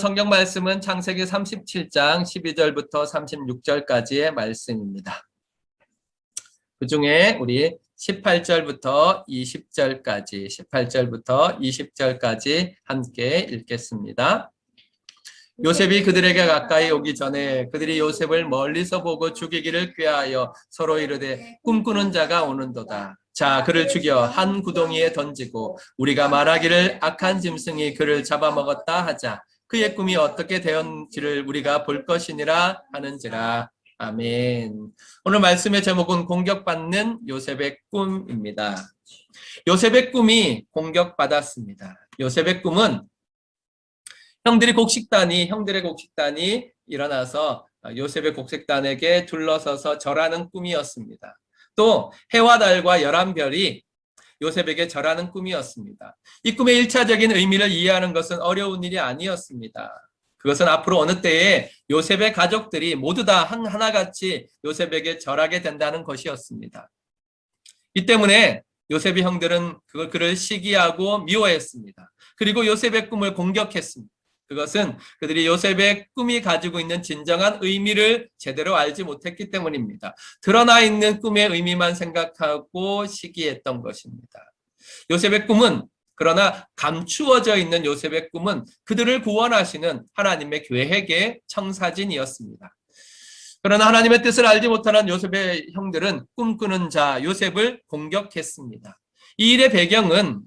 성경 말씀은 창세기 37장 12절부터 36절까지의 말씀입니다. 그 중에 우리 18절부터 20절까지, 18절부터 20절까지 함께 읽겠습니다. 요셉이 그들에게 가까이 오기 전에 그들이 요셉을 멀리서 보고 죽이기를 꾀하여 서로 이르되 꿈꾸는 자가 오는도다. 자, 그를 죽여 한 구덩이에 던지고 우리가 말하기를 악한 짐승이 그를 잡아먹었다 하자. 그의 꿈이 어떻게 되었는지를 우리가 볼 것이니라 하는지라. 아멘. 오늘 말씀의 제목은 공격받는 요셉의 꿈입니다. 요셉의 꿈이 공격받았습니다. 요셉의 꿈은 형들이 곡식단이 형들의 곡식단이 일어나서 요셉의 곡식단에게 둘러서서 절하는 꿈이었습니다. 또 해와 달과 열한 별이 요셉에게 절하는 꿈이었습니다. 이 꿈의 일차적인 의미를 이해하는 것은 어려운 일이 아니었습니다. 그것은 앞으로 어느 때에 요셉의 가족들이 모두 다 하나같이 요셉에게 절하게 된다는 것이었습니다. 이 때문에 요셉의 형들은 그걸 그를 시기하고 미워했습니다. 그리고 요셉의 꿈을 공격했습니다. 그것은 그들이 요셉의 꿈이 가지고 있는 진정한 의미를 제대로 알지 못했기 때문입니다. 드러나 있는 꿈의 의미만 생각하고 시기했던 것입니다. 요셉의 꿈은 그러나 감추어져 있는 요셉의 꿈은 그들을 구원하시는 하나님의 계획의 청사진이었습니다. 그러나 하나님의 뜻을 알지 못하는 요셉의 형들은 꿈꾸는 자 요셉을 공격했습니다. 이 일의 배경은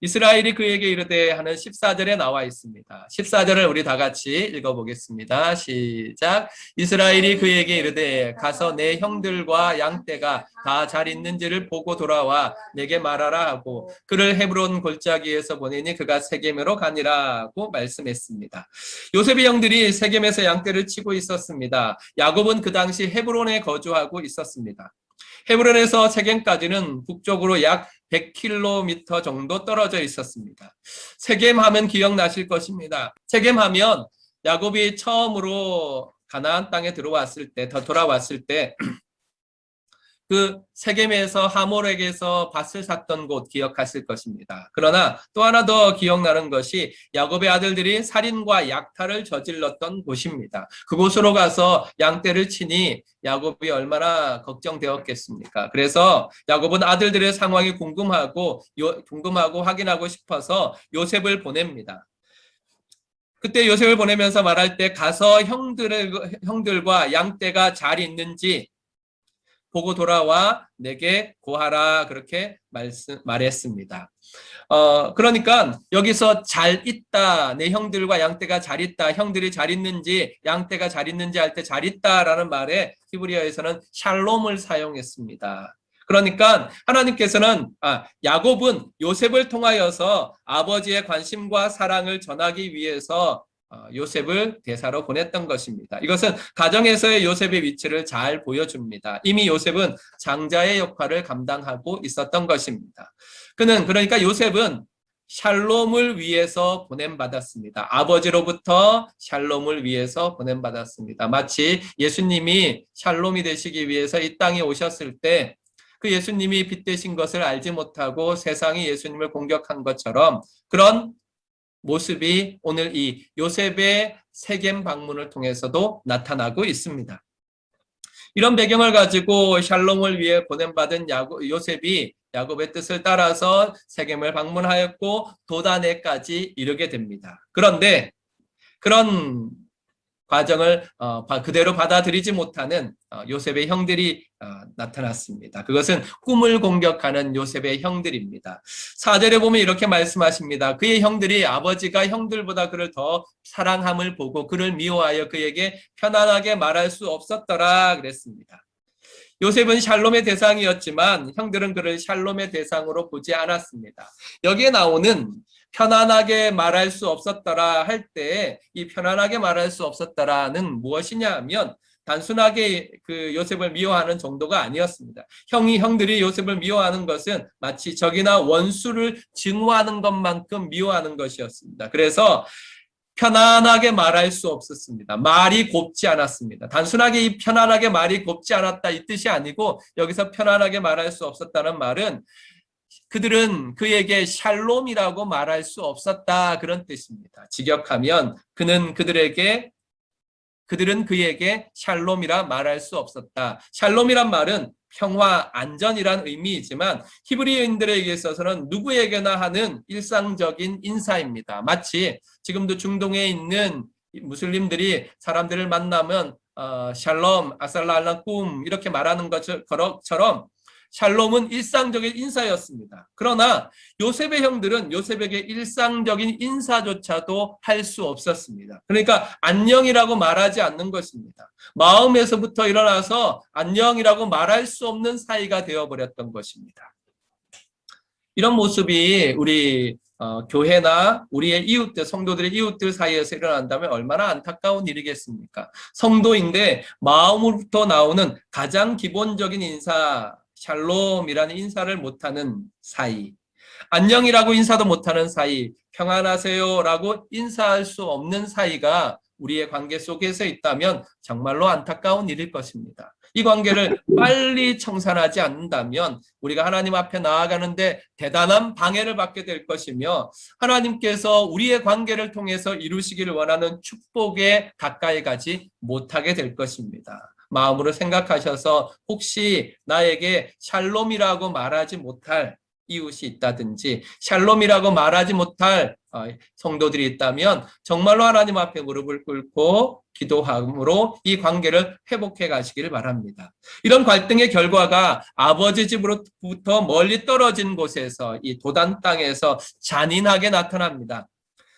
이스라엘이 그에게 이르되 하는 14절에 나와 있습니다. 14절을 우리 다 같이 읽어보겠습니다. 시작. 이스라엘이 그에게 이르되 가서 내 형들과 양떼가 다 잘 있는지를 보고 돌아와 내게 말하라 하고 그를 헤브론 골짜기에서 보내니 그가 세겜으로 가니라고 말씀했습니다. 요셉의 형들이 세겜에서 양떼를 치고 있었습니다. 야곱은 그 당시 헤브론에 거주하고 있었습니다. 헤브론에서 세겜까지는 북쪽으로 약 100km 정도 떨어져 있었습니다. 세겜 하면 기억나실 것입니다. 세겜 하면 야곱이 처음으로 가나안 땅에 들어왔을 때, 더 돌아왔을 때, 그 세겜에서 하몰에게서 밭을 샀던 곳 기억하실 것입니다. 그러나 또 하나 더 기억나는 것이 야곱의 아들들이 살인과 약탈을 저질렀던 곳입니다. 그곳으로 가서 양떼를 치니 야곱이 얼마나 걱정되었겠습니까? 그래서 야곱은 아들들의 상황이 궁금하고 요, 궁금하고 확인하고 싶어서 요셉을 보냅니다. 그때 요셉을 보내면서 말할 때 가서 형들 형들과 양떼가 잘 있는지 보고 돌아와 내게 고하라 그렇게 말씀 말했습니다. 어 그러니까 여기서 잘 있다 내 형들과 양떼가 잘 있다 형들이 잘 있는지 양떼가 잘 있는지 할 때 잘 있다라는 말에 히브리어에서는 샬롬을 사용했습니다. 그러니까 하나님께서는 아, 야곱은 요셉을 통하여서 아버지의 관심과 사랑을 전하기 위해서 어, 요셉을 대사로 보냈던 것입니다. 이것은 가정에서의 요셉의 위치를 잘 보여줍니다. 이미 요셉은 장자의 역할을 감당하고 있었던 것입니다. 그는 그러니까 요셉은 샬롬을 위해서 보냄받았습니다. 아버지로부터 샬롬을 위해서 보냄받았습니다. 마치 예수님이 샬롬이 되시기 위해서 이 땅에 오셨을 때 그 예수님이 빛 되신 것을 알지 못하고 세상이 예수님을 공격한 것처럼 그런 모습이 오늘 이 요셉의 세겜 방문을 통해서도 나타나고 있습니다. 이런 배경을 가지고 샬롬을 위해 보냄받은 야고, 요셉이 야곱의 뜻을 따라서 세겜을 방문하였고 도단에까지 이르게 됩니다. 그런데 그런 과정을 어, 그대로 받아들이지 못하는 어, 요셉의 형들이 어, 나타났습니다. 그것은 꿈을 공격하는 요셉의 형들입니다. 4절에 보면 이렇게 말씀하십니다. 그의 형들이 아버지가 형들보다 그를 더 사랑함을 보고 그를 미워하여 그에게 편안하게 말할 수 없었더라 그랬습니다. 요셉은 샬롬의 대상이었지만 형들은 그를 샬롬의 대상으로 보지 않았습니다. 여기에 나오는 편안하게 말할 수 없었더라 할 때 이 편안하게 말할 수 없었더라는 무엇이냐 하면 단순하게 그 요셉을 미워하는 정도가 아니었습니다. 형이 형들이 요셉을 미워하는 것은 마치 적이나 원수를 증오하는 것만큼 미워하는 것이었습니다. 그래서 편안하게 말할 수 없었습니다. 말이 곱지 않았습니다. 단순하게 이 편안하게 말이 곱지 않았다 이 뜻이 아니고 여기서 편안하게 말할 수 없었다는 말은 그들은 그에게 샬롬이라고 말할 수 없었다 그런 뜻입니다. 직역하면 그는 그들에게 그들은 그에게 샬롬이라 말할 수 없었다. 샬롬이란 말은 평화, 안전이란 의미이지만 히브리인들에게 있어서는 누구에게나 하는 일상적인 인사입니다. 마치 지금도 중동에 있는 무슬림들이 사람들을 만나면 어, 샬롬, 아살랄라꿈 이렇게 말하는 것처럼 샬롬은 일상적인 인사였습니다. 그러나 요셉의 형들은 요셉에게 일상적인 인사조차도 할 수 없었습니다. 그러니까 안녕이라고 말하지 않는 것입니다. 마음에서부터 일어나서 안녕이라고 말할 수 없는 사이가 되어버렸던 것입니다. 이런 모습이 우리 어, 교회나 우리의 이웃들, 성도들의 이웃들 사이에서 일어난다면 얼마나 안타까운 일이겠습니까? 성도인데 마음으로부터 나오는 가장 기본적인 인사, 샬롬이라는 인사를 못하는 사이, 안녕이라고 인사도 못하는 사이, 평안하세요라고 인사할 수 없는 사이가 우리의 관계 속에서 있다면 정말로 안타까운 일일 것입니다. 이 관계를 빨리 청산하지 않는다면 우리가 하나님 앞에 나아가는데 대단한 방해를 받게 될 것이며 하나님께서 우리의 관계를 통해서 이루시기를 원하는 축복에 가까이 가지 못하게 될 것입니다. 마음으로 생각하셔서 혹시 나에게 샬롬이라고 말하지 못할 이웃이 있다든지 샬롬이라고 말하지 못할 어, 성도들이 있다면 정말로 하나님 앞에 무릎을 꿇고 기도함으로 이 관계를 회복해 가시기를 바랍니다. 이런 갈등의 결과가 아버지 집으로부터 멀리 떨어진 곳에서 이 도단 땅에서 잔인하게 나타납니다.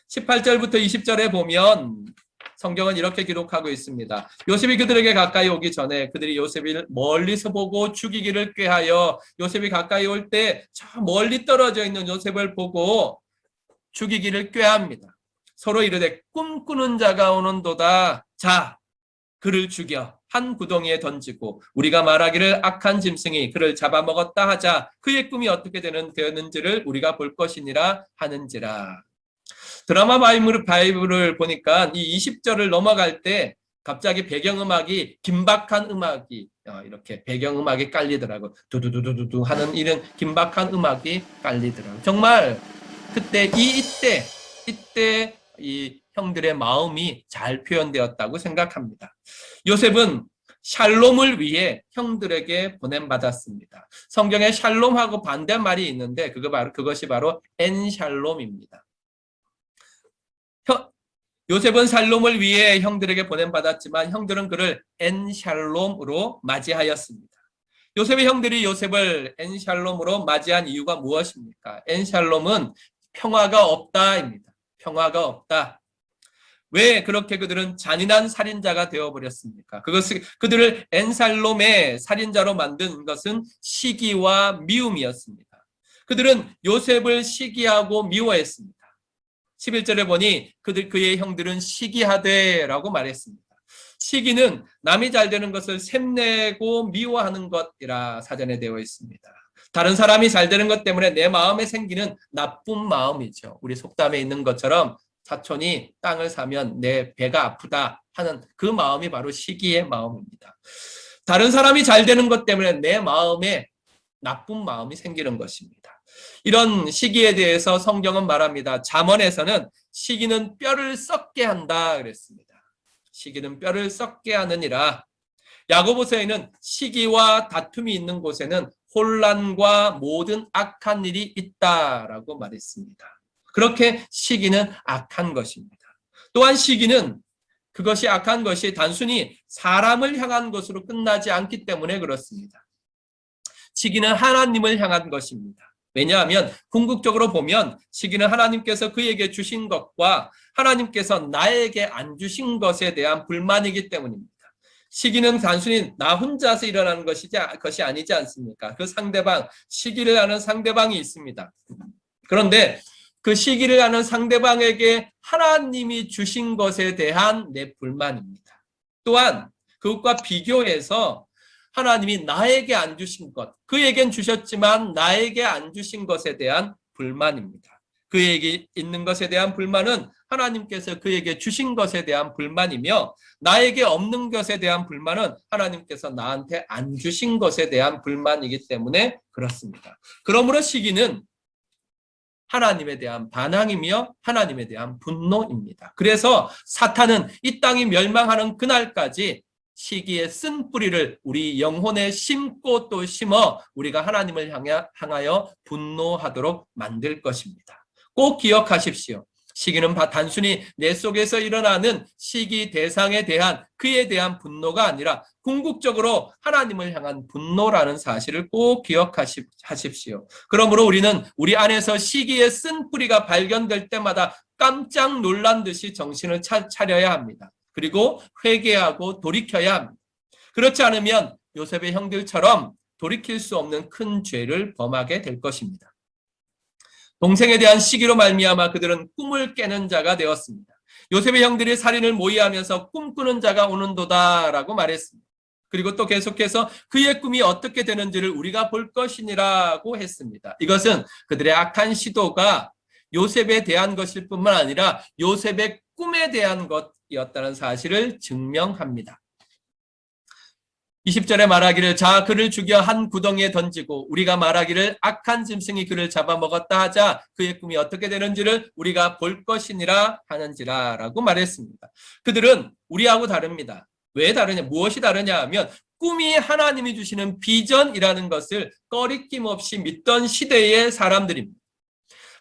18절부터 20절에 보면 성경은 이렇게 기록하고 있습니다. 요셉이 그들에게 가까이 오기 전에 그들이 요셉을 멀리서 보고 죽이기를 꾀하여 요셉이 가까이 올 때 저 멀리 떨어져 있는 요셉을 보고 죽이기를 꾀합니다. 서로 이르되 꿈꾸는 자가 오는도다. 자, 그를 죽여 한 구덩이에 던지고 우리가 말하기를 악한 짐승이 그를 잡아먹었다 하자 그의 꿈이 어떻게 되는 되었는지를 우리가 볼 것이니라 하는지라. 드라마 바이블을, 바이블을 보니까 이 20절을 넘어갈 때 갑자기 배경음악이 긴박한 음악이 어, 이렇게 배경음악이 깔리더라고 두두두두두 하는 이런 긴박한 음악이 깔리더라고 정말 그때 이 이때 이때 이 형들의 마음이 잘 표현되었다고 생각합니다. 요셉은 샬롬을 위해 형들에게 보냄받았습니다. 성경에 샬롬하고 반대말이 있는데 그거 바로 그것이 바로 엔샬롬입니다. 요셉은 살롬을 위해 형들에게 보냄받았지만 형들은 그를 엔샬롬으로 맞이하였습니다. 요셉의 형들이 요셉을 엔샬롬으로 맞이한 이유가 무엇입니까? 엔샬롬은 평화가 없다입니다. 평화가 없다. 왜 그렇게 그들은 잔인한 살인자가 되어버렸습니까? 그것을 그들을 엔살롬의 살인자로 만든 것은 시기와 미움이었습니다. 그들은 요셉을 시기하고 미워했습니다. 11절에 보니 그들 그의 형들은 시기하되라고 말했습니다. 시기는 남이 잘 되는 것을 샘내고 미워하는 것이라 사전에 되어 있습니다. 다른 사람이 잘 되는 것 때문에 내 마음에 생기는 나쁜 마음이죠. 우리 속담에 있는 것처럼 사촌이 땅을 사면 내 배가 아프다 하는 그 마음이 바로 시기의 마음입니다. 다른 사람이 잘 되는 것 때문에 내 마음에 나쁜 마음이 생기는 것입니다. 이런 시기에 대해서 성경은 말합니다. 잠언에서는 시기는 뼈를 썩게 한다 그랬습니다. 시기는 뼈를 썩게 하느니라. 야고보서에는 시기와 다툼이 있는 곳에는 혼란과 모든 악한 일이 있다라고 말했습니다. 그렇게 시기는 악한 것입니다. 또한 시기는 그것이 악한 것이 단순히 사람을 향한 것으로 끝나지 않기 때문에 그렇습니다. 시기는 하나님을 향한 것입니다. 왜냐하면 궁극적으로 보면 시기는 하나님께서 그에게 주신 것과 하나님께서 나에게 안 주신 것에 대한 불만이기 때문입니다. 시기는 단순히 나 혼자서 일어나는 것이지, 것이 아니지 않습니까? 그 상대방, 시기를 하는 상대방이 있습니다. 그런데 그 시기를 하는 상대방에게 하나님이 주신 것에 대한 내 불만입니다. 또한 그것과 비교해서 하나님이 나에게 안 주신 것, 그에겐 주셨지만 나에게 안 주신 것에 대한 불만입니다. 그에게 있는 것에 대한 불만은 하나님께서 그에게 주신 것에 대한 불만이며 나에게 없는 것에 대한 불만은 하나님께서 나한테 안 주신 것에 대한 불만이기 때문에 그렇습니다. 그러므로 시기는 하나님에 대한 반항이며 하나님에 대한 분노입니다. 그래서 사탄은 이 땅이 멸망하는 그날까지 시기에 쓴 뿌리를 우리 영혼에 심고 또 심어 우리가 하나님을 향하- 향하여 분노하도록 만들 것입니다. 꼭 기억하십시오. 시기는 바- 단순히 내 속에서 일어나는 시기 대상에 대한 그에 대한 분노가 아니라 궁극적으로 하나님을 향한 분노라는 사실을 꼭 기억하십시오. 그러므로 우리는 우리 안에서 시기에 쓴 뿌리가 발견될 때마다 깜짝 놀란 듯이 정신을 차, 차려야 합니다. 그리고 회개하고 돌이켜야 합니다. 그렇지 않으면 요셉의 형들처럼 돌이킬 수 없는 큰 죄를 범하게 될 것입니다. 동생에 대한 시기로 말미암아 그들은 꿈을 깨는 자가 되었습니다. 요셉의 형들이 살인을 모의하면서 꿈꾸는 자가 오는도다라고 말했습니다. 그리고 또 계속해서 그의 꿈이 어떻게 되는지를 우리가 볼 것이니라고 했습니다. 이것은 그들의 악한 시도가 요셉에 대한 것일 뿐만 아니라 요셉의 꿈에 대한 것이었다는 사실을 증명합니다. 20절에 말하기를 자 그를 죽여 한 구덩이에 던지고 우리가 말하기를 악한 짐승이 그를 잡아먹었다 하자 그의 꿈이 어떻게 되는지를 우리가 볼 것이니라 하는지라 라고 말했습니다. 그들은 우리하고 다릅니다. 왜 다르냐? 무엇이 다르냐 하면 꿈이 하나님이 주시는 비전이라는 것을 꺼리낌 없이 믿던 시대의 사람들입니다.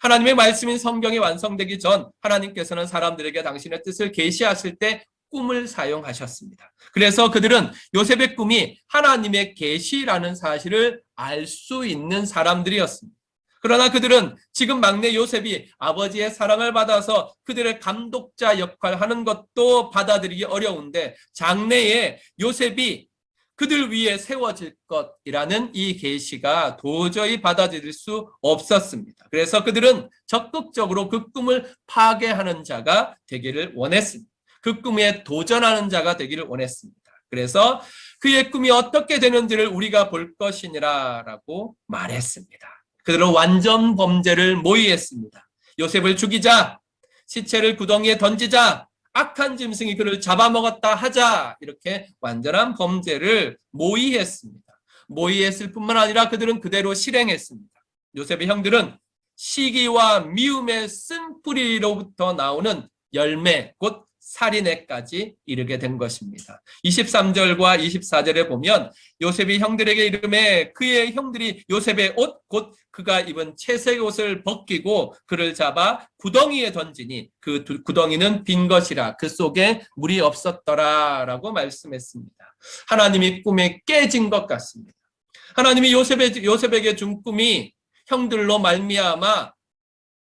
하나님의 말씀인 성경이 완성되기 전 하나님께서는 사람들에게 당신의 뜻을 계시하실 때 꿈을 사용하셨습니다. 그래서 그들은 요셉의 꿈이 하나님의 계시라는 사실을 알 수 있는 사람들이었습니다. 그러나 그들은 지금 막내 요셉이 아버지의 사랑을 받아서 그들의 감독자 역할 하는 것도 받아들이기 어려운데 장래에 요셉이 그들 위에 세워질 것이라는 이 계시가 도저히 받아들일 수 없었습니다. 그래서 그들은 적극적으로 그 꿈을 파괴하는 자가 되기를 원했습니다. 그 꿈에 도전하는 자가 되기를 원했습니다. 그래서 그의 꿈이 어떻게 되는지를 우리가 볼 것이니라 라고 말했습니다. 그들은 완전 범죄를 모의했습니다. 요셉을 죽이자, 시체를 구덩이에 던지자, 악한 짐승이 그를 잡아먹었다 하자 이렇게 완전한 범죄를 모의했습니다. 모의했을 뿐만 아니라 그들은 그대로 실행했습니다. 요셉의 형들은 시기와 미움의 쓴뿌리로부터 나오는 열매 곧 살인에까지 이르게 된 것입니다. 23절과 24절에 보면 요셉이 형들에게 이름에 그의 형들이 요셉의 옷 곧 그가 입은 채색 옷을 벗기고 그를 잡아 구덩이에 던지니 그 두- 구덩이는 빈 것이라 그 속에 물이 없었더라 라고 말씀했습니다. 하나님이 꿈에 깨진 것 같습니다. 하나님이 요셉의 요셉에게 준 꿈이 형들로 말미암아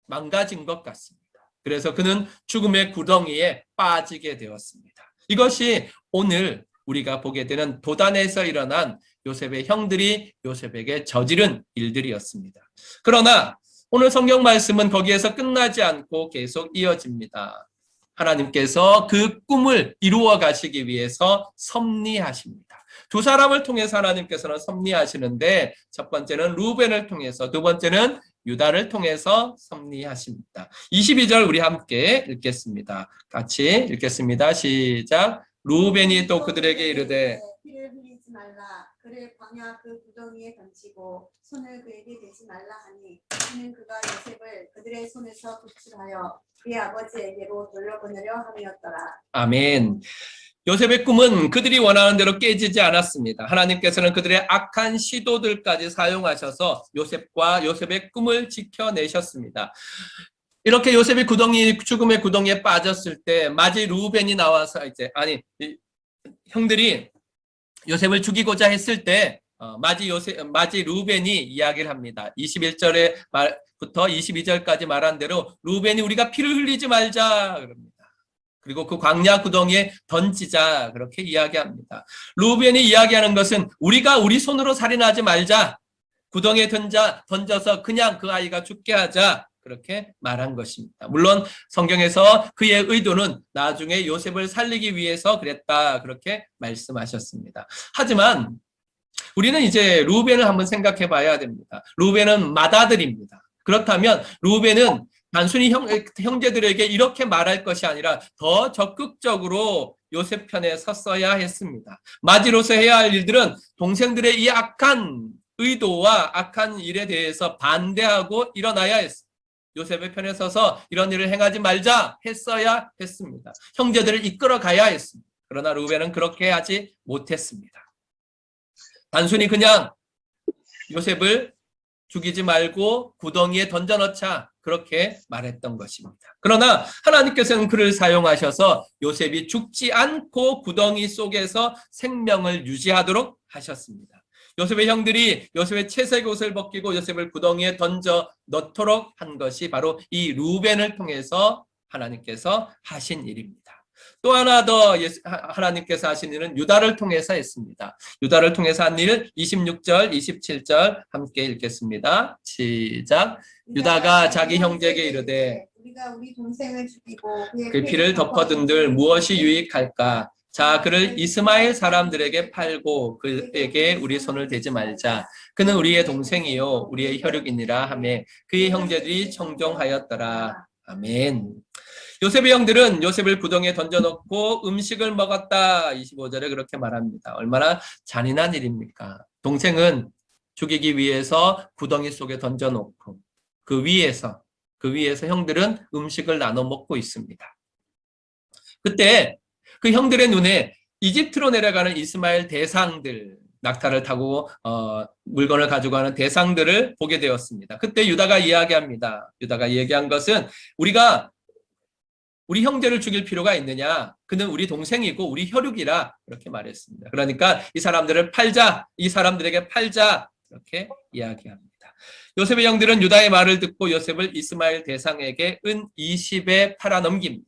망가진 것 같습니다. 그래서 그는 죽음의 구덩이에 빠지게 되었습니다. 이것이 오늘 우리가 보게 되는 도단에서 일어난 요셉의 형들이 요셉에게 저지른 일들이었습니다. 그러나 오늘 성경 말씀은 거기에서 끝나지 않고 계속 이어집니다. 하나님께서 그 꿈을 이루어 가시기 위해서 섭리하십니다. 두 사람을 통해서 하나님께서는 섭리하시는데 첫 번째는 루벤을 통해서 두 번째는 유다를 통해서 섭리하십니다. 22절 우리 함께 읽겠습니다. 같이 읽겠습니다. 시작. 루벤이 또 그들에게 이르되 피를 흘리지 말라 그를 광야 그 구덩이에 던지고 손을 그에게 대지 말라 하니 이는 그가 요셉을 그들의 손에서 구출하여 그의 아버지에게로 돌려보내려 함이었더라 아멘. 요셉의 꿈은 그들이 원하는 대로 깨지지 않았습니다. 하나님께서는 그들의 악한 시도들까지 사용하셔서 요셉과 요셉의 꿈을 지켜내셨습니다. 이렇게 요셉이 구덩이 죽음의 구덩이에 빠졌을 때 마지 루벤이 나와서 이제 아니 이 형들이 요셉을 죽이고자 했을 때 어, 마지 요셉 마지 루벤이 이야기를 합니다. 21절에 말부터 22절까지 말한 대로 루벤이 우리가 피를 흘리지 말자 그럽니다. 그리고 그 광야 구덩이에 던지자 그렇게 이야기합니다. 루벤이 이야기하는 것은 우리가 우리 손으로 살인하지 말자. 구덩이에 던져 던져서 그냥 그 아이가 죽게 하자. 그렇게 말한 것입니다. 물론 성경에서 그의 의도는 나중에 요셉을 살리기 위해서 그랬다. 그렇게 말씀하셨습니다. 하지만 우리는 이제 루벤을 한번 생각해 봐야 됩니다. 루벤은 맏아들입니다. 그렇다면 루벤은 단순히 형, 형제들에게 이렇게 말할 것이 아니라 더 적극적으로 요셉 편에 섰어야 했습니다. 마지로서 해야 할 일들은 동생들의 이 악한 의도와 악한 일에 대해서 반대하고 일어나야 했습니다. 요셉의 편에 서서 이런 일을 행하지 말자 했어야 했습니다. 형제들을 이끌어 가야 했습니다. 그러나 루벤은 그렇게 하지 못했습니다. 단순히 그냥 요셉을 죽이지 말고 구덩이에 던져넣자 그렇게 말했던 것입니다. 그러나 하나님께서는 그를 사용하셔서 요셉이 죽지 않고 구덩이 속에서 생명을 유지하도록 하셨습니다. 요셉의 형들이 요셉의 채색 옷을 벗기고 요셉을 구덩이에 던져 넣도록 한 것이 바로 이 루벤을 통해서 하나님께서 하신 일입니다. 또 하나 더 하- 하나님께서 하신 일은 유다를 통해서 했습니다. 유다를 통해서 한 일 26절, 27절 함께 읽겠습니다. 시작. 유다가 자기 형제에게 이르되 우리가 우리 동생을 죽이고 그 피를 덮어둔들 무엇이 유익할까? 자, 그를 이스마엘 사람들에게 팔고 그에게 우리 손을 대지 말자. 그는 우리의 동생이요, 우리의 혈육이니라 하매 그의 형제들이 청종하였더라. 아멘. 요셉의 형들은 요셉을 구덩이에 던져놓고 음식을 먹었다. 25절에 그렇게 말합니다. 얼마나 잔인한 일입니까? 동생은 죽이기 위해서 구덩이 속에 던져놓고 그 위에서 그 위에서 형들은 음식을 나눠 먹고 있습니다. 그때 그 형들의 눈에 이집트로 내려가는 이스마엘 대상들, 낙타를 타고 어, 물건을 가지고 가는 대상들을 보게 되었습니다. 그때 유다가 이야기합니다. 유다가 얘기한 것은 우리가 우리 형제를 죽일 필요가 있느냐? 그는 우리 동생이고 우리 혈육이라 그렇게 말했습니다. 그러니까 이 사람들을 팔자, 이 사람들에게 팔자 이렇게 이야기합니다. 요셉의 형들은 유다의 말을 듣고 요셉을 이스마엘 대상에게 은 20에 팔아 넘깁니다.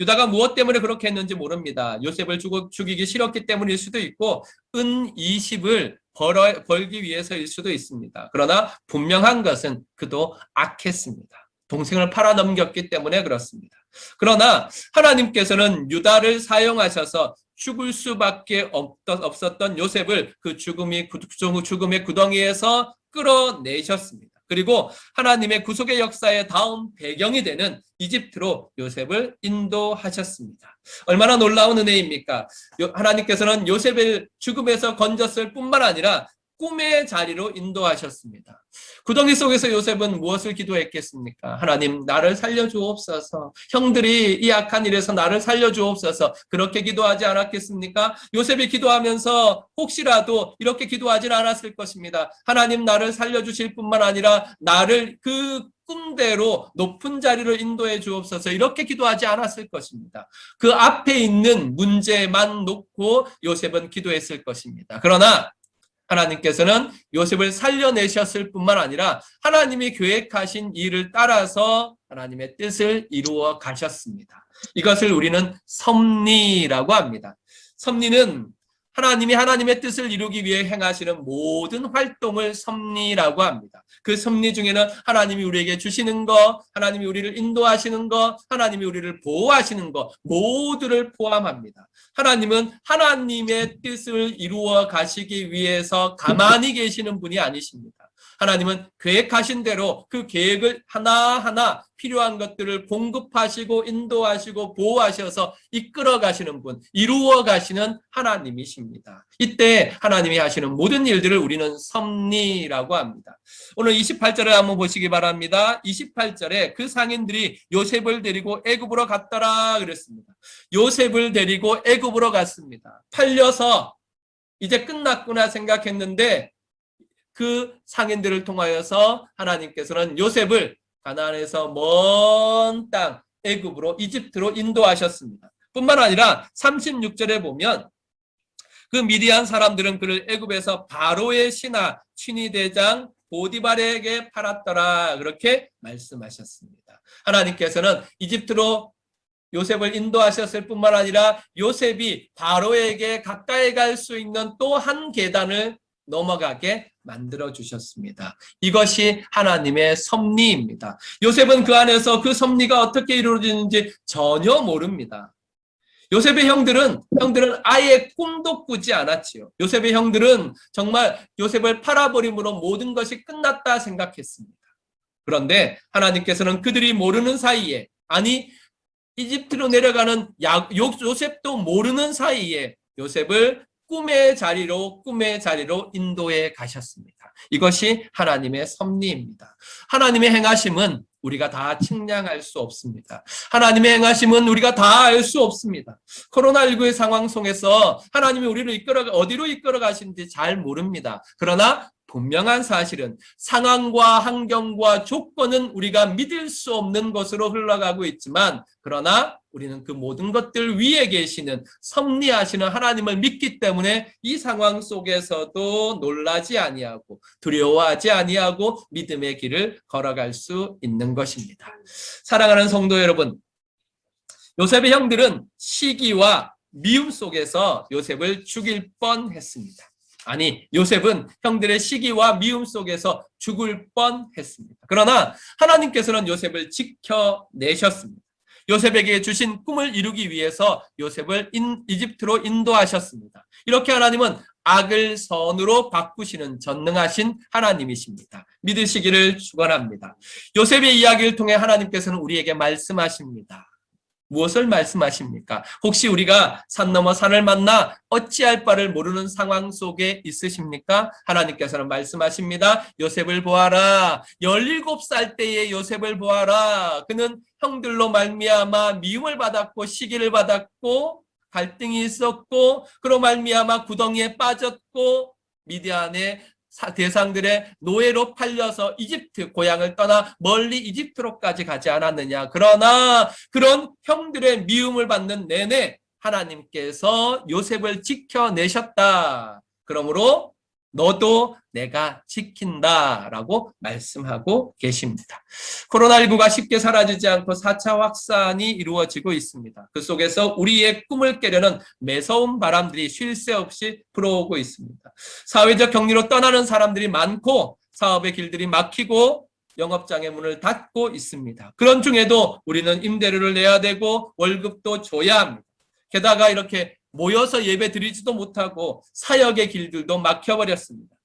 유다가 무엇 때문에 그렇게 했는지 모릅니다. 요셉을 죽, 죽이기 싫었기 때문일 수도 있고 은 20을 벌어, 벌기 위해서일 수도 있습니다. 그러나 분명한 것은 그도 악했습니다. 동생을 팔아 넘겼기 때문에 그렇습니다. 그러나 하나님께서는 유다를 사용하셔서 죽을 수밖에 없었던 요셉을 그 죽음이 구- 죽음의 구덩이에서 끌어내셨습니다. 그리고 하나님의 구속의 역사의 다음 배경이 되는 이집트로 요셉을 인도하셨습니다. 얼마나 놀라운 은혜입니까? 요- 하나님께서는 요셉을 죽음에서 건졌을 뿐만 아니라 꿈의 자리로 인도하셨습니다. 구덩이 속에서 요셉은 무엇을 기도했겠습니까? 하나님, 나를 살려주옵소서. 형들이 이 악한 일에서 나를 살려주옵소서. 그렇게 기도하지 않았겠습니까? 요셉이 기도하면서 혹시라도 이렇게 기도하진 않았을 것입니다. 하나님, 나를 살려주실 뿐만 아니라 나를 그 꿈대로 높은 자리로 인도해 주옵소서. 이렇게 기도하지 않았을 것입니다. 그 앞에 있는 문제만 놓고 요셉은 기도했을 것입니다. 그러나 하나님께서는 요셉을 살려내셨을 뿐만 아니라 하나님이 계획하신 일을 따라서 하나님의 뜻을 이루어 가셨습니다. 이것을 우리는 섭리라고 합니다. 섭리는 하나님이 하나님의 뜻을 이루기 위해 행하시는 모든 활동을 섭리라고 합니다. 그 섭리 중에는 하나님이 우리에게 주시는 것, 하나님이 우리를 인도하시는 것, 하나님이 우리를 보호하시는 것, 모두를 포함합니다. 하나님은 하나님의 뜻을 이루어 가시기 위해서 가만히 계시는 분이 아니십니다. 하나님은 계획하신 대로 그 계획을 하나하나 필요한 것들을 공급하시고 인도하시고 보호하셔서 이끌어 가시는 분, 이루어 가시는 하나님이십니다. 이때 하나님이 하시는 모든 일들을 우리는 섭리라고 합니다. 오늘 28절을 한번 보시기 바랍니다. 28절에 그 상인들이 요셉을 데리고 애굽으로 갔더라 그랬습니다. 요셉을 데리고 애굽으로 갔습니다. 팔려서 이제 끝났구나 생각했는데 그 상인들을 통하여서 하나님께서는 요셉을 가나안에서 먼 땅 애굽으로 이집트로 인도하셨습니다. 뿐만 아니라 36절에 보면 그 미디안 사람들은 그를 애굽에서 바로의 신하 친위 대장 보디발에게 팔았더라 그렇게 말씀하셨습니다. 하나님께서는 이집트로 요셉을 인도하셨을 뿐만 아니라 요셉이 바로에게 가까이 갈 수 있는 또 한 계단을 넘어가게 만들어 주셨습니다. 이것이 하나님의 섭리입니다. 요셉은 그 안에서 그 섭리가 어떻게 이루어지는지 전혀 모릅니다. 요셉의 형들은 형들은 아예 꿈도 꾸지 않았지요. 요셉의 형들은 정말 요셉을 팔아버림으로 모든 것이 끝났다 생각했습니다. 그런데 하나님께서는 그들이 모르는 사이에 아니 이집트로 내려가는 야- 요- 요셉도 모르는 사이에 요셉을 꿈의 자리로 꿈의 자리로 인도해 가셨습니다. 이것이 하나님의 섭리입니다. 하나님의 행하심은 우리가 다 측량할 수 없습니다. 하나님의 행하심은 우리가 다 알 수 없습니다. 코로나19의 상황 속에서 하나님이 우리를 이끌어 어디로 이끌어 가시는지 잘 모릅니다. 그러나 분명한 사실은 상황과 환경과 조건은 우리가 믿을 수 없는 것으로 흘러가고 있지만 그러나 우리는 그 모든 것들 위에 계시는 섭리하시는 하나님을 믿기 때문에 이 상황 속에서도 놀라지 아니하고 두려워하지 아니하고 믿음의 길을 걸어갈 수 있는 것입니다. 사랑하는 성도 여러분, 요셉의 형들은 시기와 미움 속에서 요셉을 죽일 뻔했습니다. 아니, 요셉은 형들의 시기와 미움 속에서 죽을 뻔했습니다. 그러나 하나님께서는 요셉을 지켜내셨습니다. 요셉에게 주신 꿈을 이루기 위해서 요셉을 인- 이집트로 인도하셨습니다. 이렇게 하나님은 악을 선으로 바꾸시는 전능하신 하나님이십니다. 믿으시기를 축원합니다. 요셉의 이야기를 통해 하나님께서는 우리에게 말씀하십니다. 무엇을 말씀하십니까? 혹시 우리가 산 넘어 산을 만나 어찌할 바를 모르는 상황 속에 있으십니까? 하나님께서는 말씀하십니다. 요셉을 보아라. 17살 때의 요셉을 보아라. 그는 형들로 말미암아 미움을 받았고 시기를 받았고 갈등이 있었고 그로 말미암아 구덩이에 빠졌고 미디안의 사- 대상들의 노예로 팔려서 이집트 고향을 떠나 멀리 이집트로까지 가지 않았느냐. 그러나 그런 형들의 미움을 받는 내내 하나님께서 요셉을 지켜내셨다. 그러므로 너도 내가 지킨다라고 말씀하고 계십니다. 코로나19가 쉽게 사라지지 않고 4차 확산이 이루어지고 있습니다. 그 속에서 우리의 꿈을 깨려는 매서운 바람들이 쉴 새 없이 불어오고 있습니다. 사회적 격리로 떠나는 사람들이 많고 사업의 길들이 막히고 영업장의 문을 닫고 있습니다. 그런 중에도 우리는 임대료를 내야 되고 월급도 줘야 합니다. 게다가 이렇게 모여서 예배 드리지도 못하고 사역의 길들도 막혀버렸습니다.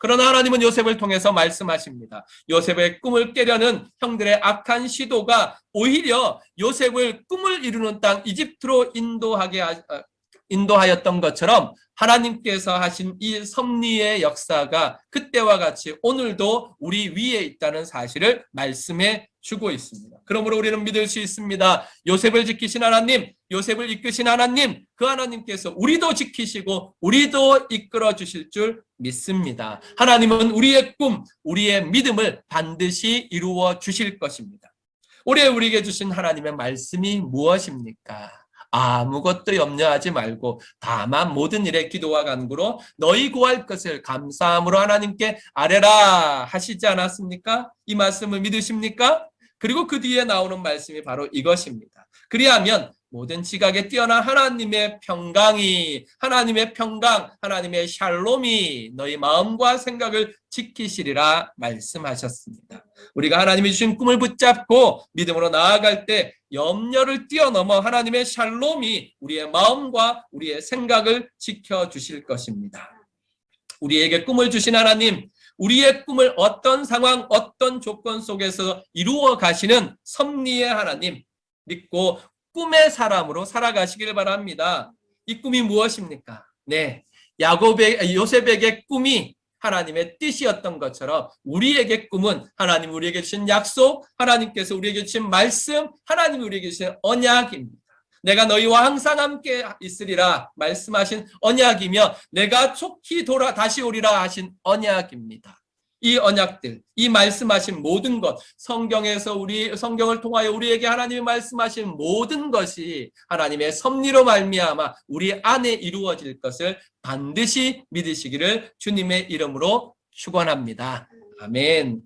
그러나 하나님은 요셉을 통해서 말씀하십니다. 요셉의 꿈을 깨려는 형들의 악한 시도가 오히려 요셉을 꿈을 이루는 땅 이집트로 인도하게 하- 어, 인도하였던 것처럼 하나님께서 하신 이 섭리의 역사가 그때와 같이 오늘도 우리 위에 있다는 사실을 말씀해 주고 있습니다. 그러므로 우리는 믿을 수 있습니다. 요셉을 지키신 하나님, 요셉을 이끄신 하나님, 그 하나님께서 우리도 지키시고 우리도 이끌어 주실 줄 믿습니다. 하나님은 우리의 꿈, 우리의 믿음을 반드시 이루어 주실 것입니다. 올해 우리에게 주신 하나님의 말씀이 무엇입니까? 아무것도 염려하지 말고 다만 모든 일에 기도와 간구로 너희 구할 것을 감사함으로 하나님께 아뢰라 하시지 않았습니까? 이 말씀을 믿으십니까? 그리고 그 뒤에 나오는 말씀이 바로 이것입니다. 그리하면 모든 지각에 뛰어난 하나님의 평강이 하나님의 평강 하나님의 샬롬이 너희 마음과 생각을 지키시리라 말씀하셨습니다. 우리가 하나님이 주신 꿈을 붙잡고 믿음으로 나아갈 때 염려를 뛰어넘어 하나님의 샬롬이 우리의 마음과 우리의 생각을 지켜 주실 것입니다. 우리에게 꿈을 주신 하나님, 우리의 꿈을 어떤 상황, 어떤 조건 속에서 이루어 가시는 섭리의 하나님 믿고 꿈의 사람으로 살아가시길 바랍니다. 이 꿈이 무엇입니까? 네. 야곱의 요셉에게 꿈이 하나님의 뜻이었던 것처럼 우리에게 꿈은 하나님 우리에게 주신 약속, 하나님께서 우리에게 주신 말씀, 하나님 우리에게 주신 언약입니다. 내가 너희와 항상 함께 있으리라 말씀하신 언약이며 내가 촉히 돌아 다시 오리라 하신 언약입니다. 이 언약들, 이 말씀하신 모든 것, 성경에서 우리 성경을 통하여 우리에게 하나님이 말씀하신 모든 것이 하나님의 섭리로 말미암아 우리 안에 이루어질 것을 반드시 믿으시기를 주님의 이름으로 축원합니다. 아멘.